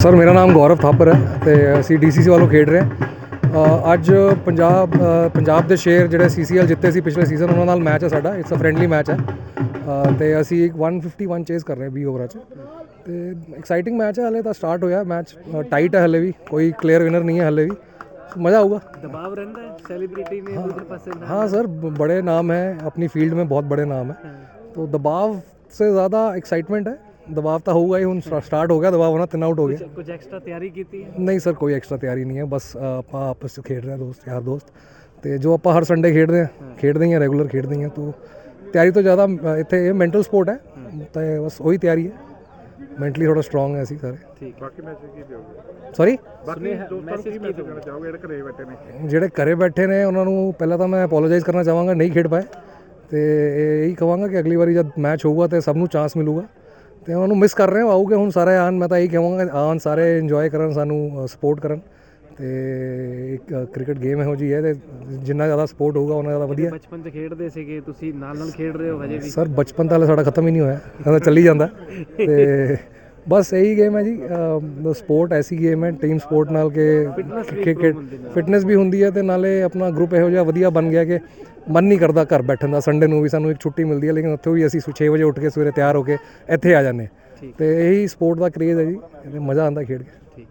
Sir ਮੇਰਾ ਨਾਮ ਗੌਰਵ ਥਾਪਰ ਹੈ ਤੇ ਅਸੀਂ ਡੀਸੀਸੀ ਵੱਲੋਂ ਖੇਡ ਰਹੇ ਹਾਂ ਅ, ਅੱਜ ਪੰਜਾਬ ਅ, ਪੰਜਾਬ ਦੇ ਸ਼ੇਰ ਜਿਹੜੇ ਸੀਸੀਐਲ ਜਿੱਤੇ ਸੀ ਪਿਛਲੇ ਸੀਜ਼ਨ ਉਹਨਾਂ ਨਾਲ ਮੈਚ ਹੈ ਸਾਡਾ ਇਟਸ ਅ ਫ੍ਰੈਂਡਲੀ ਮੈਚ ਹੈ ਅ, ਤੇ ਅਸੀਂ ਇੱਕ 151 ਚੇਸ ਕਰ ਰਹੇ ਹਾਂ 20 ਓਵਰਾਂ 'ਚ ਤੇ ਐਕਸਾਈਟਿੰਗ ਮੈਚ ਹੈ ਹਲੇ ਤਾਂ ਸਟਾਰਟ ਹੋਇਆ ਮੈਚ ਟਾਈਟ ਹੈ ਹਲੇ ਵੀ ਕੋਈ ਕਲੀਅਰ ਵਿਨਰ ਨਹੀਂ ਹੈ ਹਲੇ ਵੀ ਮਜ਼ਾ ਆਊਗਾ दबाव रहता है सेलिब्रिटी में दूसरे पास से हाँ सर ब- बड़े नाम हैं अपनी फील्ड में बहुत बड़े नाम हैं तो दबाव से ज़्यादा एक्साइटमेंट है ਦਬਾਅ ਤਾਂ ਹੋਊਗਾ ਹੀ ਹੁਣ ਸਟਾਰਟ ਹੋ ਗਿਆ ਦਬਾਅ ਹੋਣਾ ਤਿੰਨ ਆਊਟ ਹੋ ਗਏ। ਕੁਝ ਐਕਸਟਰਾ ਤਿਆਰੀ ਕੀਤੀ ਹੈ? ਨਹੀਂ ਸਰ ਕੋਈ ਐਕਸਟਰਾ ਤਿਆਰੀ ਨਹੀਂ ਹੈ ਬਸ ਆਪਾਂ ਆਪਸ ਵਿੱਚ ਖੇਡ ਰਹੇ ਹਾਂ ਦੋਸਤ ਯਾਰ ਦੋਸਤ। ਤੇ ਜੋ ਆਪਾਂ ਹਰ ਸੰਡੇ ਖੇਡਦੇ ਹਾਂ ਖੇਡਦੇ ਹਾਂ ਰੈਗੂਲਰ ਖੇਡਦੇ ਹਾਂ ਤੋਂ ਤਿਆਰੀ ਤੋਂ ਜ਼ਿਆਦਾ ਇੱਥੇ ਇਹ ਮੈਂਟਲ ਸਪੋਰਟ ਹੈ ਤੇ ਬਸ ਉਹੀ ਤਿਆਰੀ ਹੈ। ਮੈਂਟਲੀ ਥੋੜਾ ਸਟਰੋਂਗ ਹੈ ਅਸੀਂ ਸਾਰੇ। ਠੀਕ ਬਾਕੀ ਮੈਸੇਜ ਕੀ ਦਿਓਗੇ? ਸੌਰੀ ਬਾਕੀ ਮੈਸੇਜ ਦੇਣਾ ਚਾਹੋਗੇ ਜਿਹੜੇ ਘਰੇ ਬੈਠੇ ਨੇ? ਜਿਹੜੇ ਘਰੇ ਬੈਠੇ ਨੇ ਉਹਨਾਂ ਨੂੰ ਪਹਿਲਾਂ ਤਾਂ ਮੈਂ ਅਪੋਲੋਜਾਈਜ਼ ਕਰਨਾ ਚਾਹਾਂਗਾ ਨਹੀਂ ਖੇਡ ਪਾਏ। ਤੇ ਇਹੀ ਕਹਾਂਗਾ ਕਿ ਅਗਲੀ ਵਾਰੀ ਜਦ ਮੈਚ ਹੋਊਗਾ ਤੇ ਸਭ ਨੂੰ ਚਾਂਸ ਮਿਲੂਗਾ। ਤੇ ਉਹਨਾਂ ਨੂੰ ਮਿਸ ਕਰ ਰਹੇ ਹਾਂ ਆਉਗੇ ਹੁਣ ਸਾਰੇ ਆਣ ਮੈਂ ਤਾਂ ਇਹੀ ਕਹਾਂਗਾ ਕਿ ਆਉਣ ਸਾਰੇ ਇੰਜੋਏ ਕਰਨ ਸਾਨੂੰ ਸਪੋਰਟ ਕਰਨ। ਤੇ ਇੱਕ ਕ੍ਰਿਕਟ ਗੇਮ ਇਹੋ ਜੀ ਹੈ ਤੇ ਜਿੰਨਾ ਜ਼ਿਆਦਾ ਸਪੋਰਟ ਹੋਊਗਾ ਉਹਨਾਂ ਜ਼ਿਆਦਾ ਵਧੀਆ। ਬਚਪਨ ਚ ਖੇਡਦੇ ਸੀਗੇ ਤੁਸੀਂ ਨਾਲ ਨਾਲ ਖੇਡ ਰਹੇ ਹੋ ਹਜੇ ਵੀ? ਸਰ ਬਚਪਨ ਤਾਂ ਸਾਡਾ ਖਤਮ ਹੀ ਨਹੀਂ ਹੋਇਆ ਇਹ ਤਾਂ ਚੱਲੀ ਜਾਂਦਾ। ਤੇ ਬਸ ਇਹੀ ਗੇਮ ਹੈ ਜੀ ਸਪੋਰਟ ਐਸੀ ਗੇਮ ਹੈ ਟੀਮ ਸਪੋਰਟ ਨਾਲ ਕਿ ਫਿਟਨੈਸ ਵੀ ਹੁੰਦੀ ਹੈ ਤੇ ਨਾਲੇ ਆਪਣਾ ਗਰੁੱਪ ਇਹੋ ਜਿਹਾ ਵਧੀਆ ਬਣ ਗਿਆ ਕਿ ਮਨ ਨਹੀਂ ਕਰਦਾ ਘਰ ਬੈਠਣ ਦਾ। ਸੰਡੇ ਨੂੰ ਵੀ ਸਾਨੂੰ ਇੱਕ ਛੁੱਟੀ ਮਿਲਦੀ ਹੈ ਲੇਕਿਨ ਉੱਥੇ ਵੀ ਅਸੀਂ 6 ਵਜੇ ਉੱਠ ਕੇ ਸਵੇਰੇ ਤਿਆਰ ਹੋ ਕੇ ਇੱਥੇ ਆ ਜਾਂਦੇ। ਤੇ ਇਹੀ ਸਪੋਰਟ ਦਾ ਕ੍ਰੇਜ਼ ਹੈ ਜੀ ਤੇ ਮਜ਼ਾ ਆਉਂਦਾ ਖੇਡ ਕੇ।